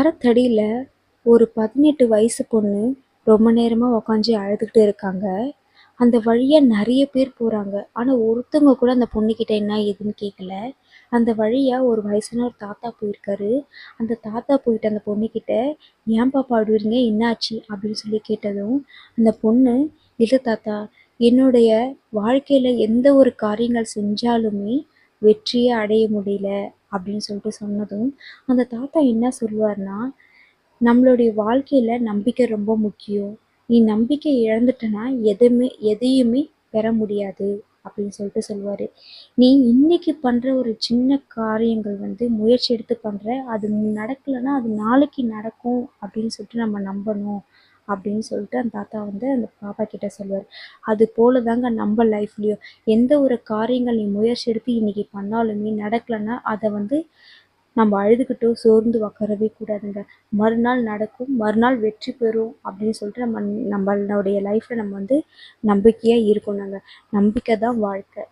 மரத்தடியில ஒரு பதினெட்டு வயசு பொண்ணு ரொம்ப நேரமா உக்காந்து அழுதுகிட்டு இருக்காங்க. அந்த வழியா நெறைய பேர் போறாங்க. ஆனா ஒருத்தவங்க கூட அந்த பொண்ணுகிட்ட என்ன ஏதுன்னு கேட்கல. அந்த வழியா ஒரு வயசான ஒரு தாத்தா போயிருக்காரு. அந்த தாத்தா போயிட்டு அந்த பொண்ணுகிட்ட "ஏன் பாப்பா அழுவுறீங்க? என்னாச்சு?" அப்படின்னு சொல்லி கேட்டதும், அந்த பொண்ணு "இல்ல தாத்தா, என்னுடைய வாழ்க்கையில எந்த ஒரு காரியங்கள் செஞ்சாலுமே வெற்றியே அடைய முடியல" அப்படின்னு சொல்லிட்டு சொன்னதும், அந்த தாத்தா என்ன சொல்லுவாருன்னா, "நம்மளுடைய வாழ்க்கையில் நம்பிக்கை ரொம்ப முக்கியம். நீ நம்பிக்கை இழந்துட்டனா எதுவுமே எதையுமே பெற முடியாது" அப்படின்னு சொல்லிட்டு சொல்லுவார். "நீ இன்னைக்கு பண்ணுற ஒரு சின்ன காரியங்கள் வந்து முயற்சி எடுத்து பண்ணுற அது நடக்கலைன்னா அது நாளைக்கு நடக்கும் அப்படின்னு சொல்லிட்டு நம்ம நம்பணும்" அப்படின்னு சொல்லிட்டு அந்த தாத்தா வந்து அந்த பாப்பா கிட்ட சொல்லுவார். அது போல தாங்க நம்ம லைஃப்லேயும் எந்த ஒரு காரியங்கள் நீ முயற்சி எடுத்து இன்னைக்கு பண்ணாலுமே நடக்கலைன்னா அதை வந்து நம்ம அழுதுகிட்டோ, சோர்ந்து உட்காரவே கூடாதுங்க. மறுநாள் நடக்கும், மறுநாள் வெற்றி பெறும் அப்படின்னு சொல்லிட்டு நம்ம நம்மளுடைய லைஃப்பில் நம்ம வந்து நம்பிக்கையாக இருக்கணுங்க. நம்பிக்கை தான் வாழ்க்கை.